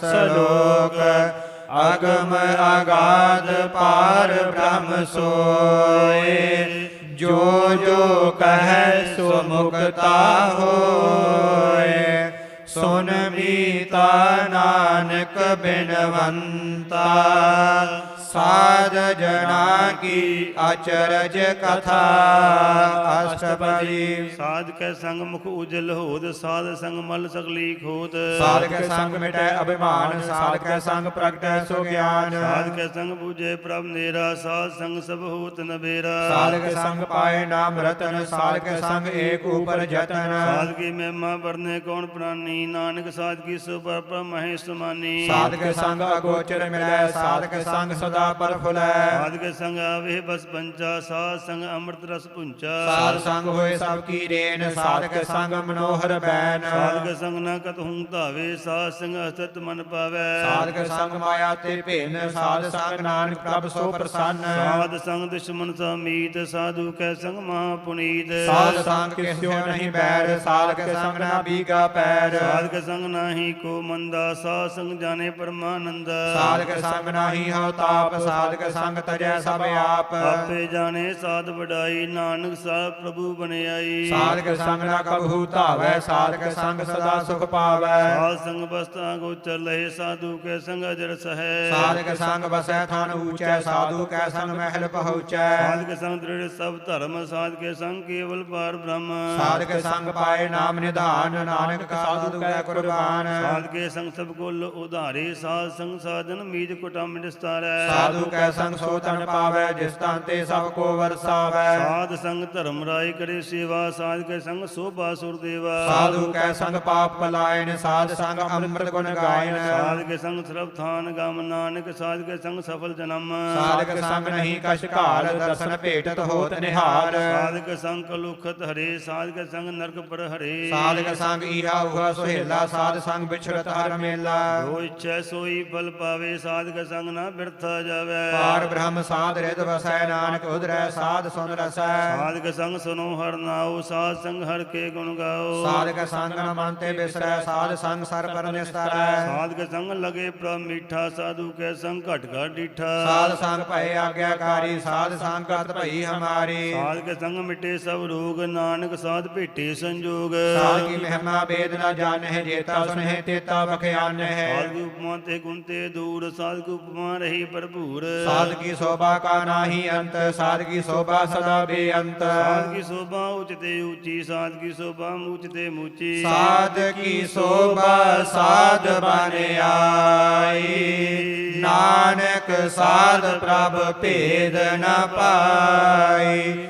ਸਲੋਕ, ਅਗਮ ਅਗਾਧ ਪਾਰ ਬ੍ਰਹਮ ਸੋਏ। ਜੋ ਜੋ ਕਹੈ ਸੋ ਮੁਕਤਾ ਹੋਏ। ਸੁਨ ਮੀਤਾ ਨਾਨਕ ਬਿਨਵੰਤਾ। ਸਾਧ ਜਨਾ ਕੀ ਅਚਰਜ ਕਥਾ ਅਸ਼ਟਪਦੀ ਸਾਧ ਕੈ ਸੰਗ ਮੁਖ ਉਜਲ ਹੋਦ ਸਾਧ ਸੰਗ ਮਲ ਸਗਲੀ ਖੋਦ। ਸਾਧ ਕੇ ਸੰਗ ਮਿਟੈ ਅਭਿਮਾਨ ਸਾਧ ਕੇ ਸੰਗ ਪ੍ਰਗਟੈ ਸੋ ਗਿਆਨ। ਸਾਧ ਕੈ ਸੰਗ ਪੂਜੇ ਪ੍ਰਭ ਨੇਰਾ ਸਾਧ ਸੰਗ ਸਭ ਹੋਤ ਨਬੇਰਾ ਸਾਧ ਕੇ ਸੰਗ ਪਾਏ ਨਾਮ ਰਤਨ ਸਾਧ ਕੇ ਸੰਗ ਏਕ ਉਪਰ ਜਤਨ। ਸਾਧ ਕੀ ਮਹਿਮਾ ਵਰਨੇ ਕੌਣ ਪ੍ਰਾਨੀ ਨਾਨਕ ਸਾਧ ਕੀ ਸੋ ਪਰ ਮਹੇ ਸਮਾਨੀ। ਸਾਧ ਕੇ ਸੰਗ ਅਗੋਚਰ ਮਿਲੈ ਸਾਧ ਕੇ ਸੰਗ ਸਦਾ ਪਰ ਫੁਲੈ। ਸਾਧ ਕੇ ਸੰਗ ਆਵੇ ਬਸ ਪੰਚਾ ਸਾਧ ਸੰਗ ਅੰਮ੍ਰਿਤ ਰਸ ਪੁੰਚਾ। ਸਾਧ ਸੰਗ ਹੋਏ ਸਭ ਕੀ ਰੇਨ ਸਾਧ ਕੇ ਸੰਗ ਮਨੋਹਰ ਬੈਨ। ਸਾਧ ਕੇ ਸੰਗ ਨਾ ਕਤ ਹੂੰ ਧਾਵੇ ਸਾਧ ਸੰਗ ਅਸਤ ਮਨ ਪਾਵੈ। ਸਾਧ ਕੇ ਸੰਗ ਮਾਇਆ ਤੇ ਭੇਨ ਸਾਧ ਸੰਗ ਨਾਨਕ ਪ੍ਰਭ ਸੋ ਪ੍ਰਸੰਨ। ਸਾਧ ਸੰਗ ਦੁਸ਼ਮਨ ਸਮੀਤ ਸਾਧੂ ਕੈ ਸੰਗ ਮਹਾ ਪੁਨੀਤ। ਸਾਧ ਸੰਗ ਕਿਸਿਓ ਨਹੀਂ ਬੈਰ ਸਾਧ ਕੇ ਸੰਗ ਨਾ ਬੀਗਾ ਪੈਰ। ਸਾਧ ਕੇ ਸੰਗ ਨਾਹੀ ਕੋ ਮੰਦਾ ਸਾਧ ਸੰਗ ਜਾਣੇ ਪਰਮਾਨੰਦ। ਸਾਧ ਕੇ ਸੰਗ ਨਾਹੀ ਹਉ ਤਾਪ ਸਾਧ ਕੇ ਸੰਗ ਤਜੈ ਸਭ ਆਪ। ਆਪੇ ਜਾਣੇ ਸਾਧ ਵਡਾਈ ਨਾਨਕ ਸਾਹਿਬ ਪ੍ਰਭੂ ਬਣਾਈ ਸਾਧ ਕੇ ਸੰਗ ਨਾ ਕਬਹੂ ਧਾਵੈ ਸਾਧ ਕੇ ਸੰਗ ਸਦਾ ਸੁਖ ਪਾਵੈ। ਸਾਧ ਸੰਗ ਬਸਤਾ ਗੋਚਰ ਲਏ ਸਾਧੂ ਕੇ ਸੰਗ ਅਜਰ ਸਹੈ। ਸਾਧ ਕੇ ਸੰਗ ਬਸੈ ਥਾਨ ਊਚੈ ਸਾਧੂ ਕੈ ਸੰਗ ਮਹਿਲ ਪਹੁੰਚੈ। ਸਾਧ ਕੇ ਸੰਗ ਦ੍ਰਿੜ ਸਭ ਧਰਮ ਸਾਧ ਕੇ ਸੰਗ ਕੇਵਲ ਪਾਰ ਬ੍ਰਹਮ। ਸਾਧ ਕੇ ਸੰਗ ਪਾਏ ਨਾਮ ਨਿਧਾਨ ਨਾਨਕ ਸਾਧੂ ਕੈ ਕੁਰਬਾਨ। ਸਾਧ ਕੇ ਸੰਗ ਸਭ ਕੋਲ ਉਧਾਰੇ ਸਾਧ ਸੰਗ ਸਾਧਨ ਮੀਤ ਕੁਟਮ ਨਿਸਤਾਰੈ ਸਾਧੂ ਕੈ ਸੰਗ ਸੋ ਤਨ ਪਾਵੈ ਜਿਸ ਤਨ ਤੇ ਸਭ ਕੋ ਵਰਸਾਵੈ। ਸਾਧ ਸੰਗ ਧਰਮ ਰਾਏ ਕਰੇ ਸੇਵਾ ਸਾਧ ਕੇ ਸੰਗ ਸੋਭਾ ਸੁਰ ਦੇਵਾ ਸਾਧੂ ਕੈ ਸੰਗ ਪਾਪ ਪਲਾਇਨ ਸਾਧ ਸੰਗ ਅੰਮ੍ਰਿਤ ਗੁਣ ਗਾਇਨ ਸਾਧ ਕੇ ਸੰਗ ਸਰਬ ਥਾਨ ਗਮ ਨਾਨਕ ਸਾਧ ਕੇ ਸੰਗ ਸਫਲ ਜਨਮ ਸਾਧ ਕੇ ਸੰਗ ਨਹੀਂ ਕਛ ਘਾਲ ਦਰਸ਼ਨ ਭੇਟਤ ਹੋਤ ਨਿਹਾਰ ਸਾਧ ਕੇ ਸੰਗ ਕਲੁਖਤ ਹਰੇ ਸਾਧ ਕੇ ਸੰਗ ਨਰਕ ਪਰ ਹਰੇ ਸਾਧ ਕੇ ਸੰਗ ਈਹਾ ਉਹਾ ਸੁਹੇਲਾ ਸਾਧ ਸੰਗ ਵਿਛੜਤ ਹਰ ਮੇਲਾ ਜੋ ਇੱਛੈ ਸੋਈ ਫਲ ਪਾਵੇ ਸਾਧ ਕੇ ਸੰਗ ਨਾ ਬਿਰਥਾ ਜਾਵੇ ਪਾਰ ਬ੍ਰਹਮ ਸਾਧ ਰਿਦ ਵਸੈ ਨਾਨਕ ਉਧਰੈ ਸਾਧ ਸੁਨ ਰਸੈ ਸਾਧ ਕੇ ਸੰਗ ਸੁਨੋ ਹਰ ਨਾਉ ਸਾਧ ਸੰਗ ਹਰ ਕੇ ਗੁਣ ਗਾਓ। ਸਾਧ ਕੇ ਸੰਗ ਨ ਮਨ ਤੇ ਬਿਸਰੈ ਸਾਧ ਸੰਗ ਸਰ ਪਰ ਨਿਸਤਰੈ। ਸਾਧ ਕੇ ਸੰਗ ਲਗੇ ਪ੍ਰਭ ਮਿੱਠਾ ਸਾਧੂ ਕੇ ਸੰਗ ਘਟ ਘਟ ਡੀਠਾ। ਸਾਧ ਸੰਗ ਭਏ ਆਗਿਆਕਾਰੀ ਸਾਧ ਸੰਗ ਕਰਤ ਭਈ ਹਮਾਰੀ। ਸਾਧ ਕੇ ਸੰਗ ਮਿਟੇ ਸਭ ਰੋਗ ਨਾਨਕ ਸਾਧ ਭੇਟੇ ਸੰਜੋਗ। ਸਾਧ ਕੀ ਮਹਿਮਾ ਬੇਦ ਨ ਜਾਣਹਿ ਜੇਤਾ ਸੁਨਹਿ ਤੇਤਾ ਬਖਿਆਨਹਿ ਸਾਧ ਕੀ ਉਪਮਾ ਤੇ ਗੁਣ ਤੇ ਦੂਰ ਸਾਧ ਕੀ ਉਪਮਾ ਰਹੀ ਭਰਪੂਰ। ਸਾਧ ਕੀ ਸੋਭਾ ਕਾ ਨਾਹੀ ਅੰਤ ਸਾਧ ਕੀ ਸੋਭਾ ਸਦਾ ਬੇਅੰਤ। ਸਾਧ ਕੀ ਸੋਭਾ ਉੱਚ ਤੇ ਉੱਚੀ, ਸਾਧ ਕੀ ਸੋਭਾ ਮੂਚ ਤੇ ਮੂਚੀ। ਸਾਧ ਕੀ ਸੋਭਾ, ਸਾਧ ਬਨ ਆਈ। ਨਾਨਕ ਸਾਧ ਪ੍ਰਭ ਭੇਦ ਨ ਪਾਈ।